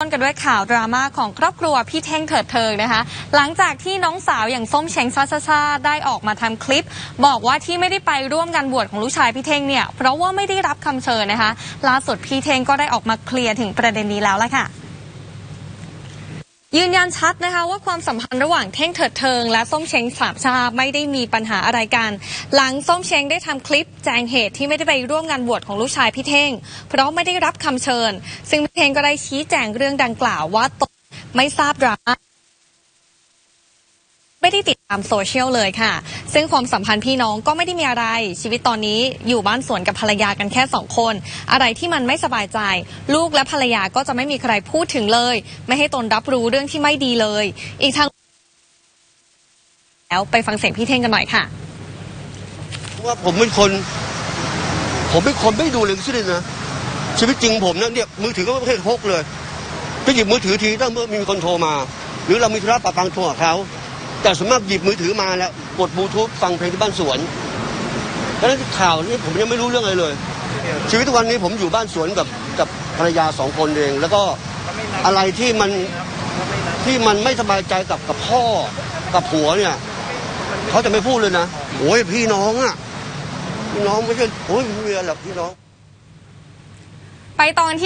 ต้นกันด้วยข่าวดราม่าของครอบครัวพี่เท่งเถิดเทิงนะคะ หลังจากที่น้องสาวอย่างส้มเชงซาซาซาได้ออกมาทำคลิป บอกว่าที่ไม่ได้ไปร่วมงานบวชของลูกชายพี่เท่งเนี่ยเพราะว่าไม่ได้รับคำเชิญนะคะ ล่าสุดพี่เท่งก็ได้ออกมาเคลียร์ถึงประเด็นนี้แล้วละค่ะ ยืนยันชัดนะคะว่าความสัมพันธ์ระหว่างเท่งเถิดเทิง และส้มเช้งสามชาไม่ได้มีปัญหาอะไรกัน หลังส้มเช้งได้ทำคลิปแจงเหตุที่ไม่ได้ไปร่วมงานบวชของลูกชายพี่เท่ง เพราะไม่ได้รับคำเชิญ ซึ่งพี่เท่งก็ได้ชี้แจงเรื่องดังกล่าวว่าตนไม่ทราบดราม่า ตามโซเชียลเลยค่ะ ซึ่งความสัมพันธ์พี่น้องก็ไม่ได้มีอะไร ชีวิตตอนนี้อยู่บ้านสวนกับภรรยากันแค่สองคน อะไรที่มันไม่สบายใจ ลูกและภรรยาก็จะไม่มีใครพูดถึงเลย ไม่ให้ตนรับรู้เรื่องที่ไม่ดีเลย อีกทางแล้วไปฟังเสียงพี่เท่งกันหน่อยค่ะ ว่าผมเป็นคน ผมเป็นคนไม่ดูเลยสิ้นนะชีวิตจริงผมนะเนี่ยมือถือก็ไม่เคยพกเลยจะหยิบมือถือทีต้องเมื่อมีคนโทรมา หรือเรามีธุระปะปังโทรหาเขา แต่ส่วนมากหยิบมือถือมาแล้วกดบลูทูธฟังเพลงที่บ้านสวนดังนั้นข่าวนี้ผมยังไม่รู้เรื่องอะไรเลย ชีวิตทุกวันนี้ผมอยู่บ้านสวนกับกับภรรยาสองคนเอง แล้วก็อะไรที่มันที่มันไม่สบายใจกับกับพ่อกับผัวเนี่ยเขาจะไม่พูดเลยนะโอ้ยพี่น้องอะพี่น้องไม่ใช่โอ้ยไม่มีอะไรหรอกพี่น้อง ไปตอนที่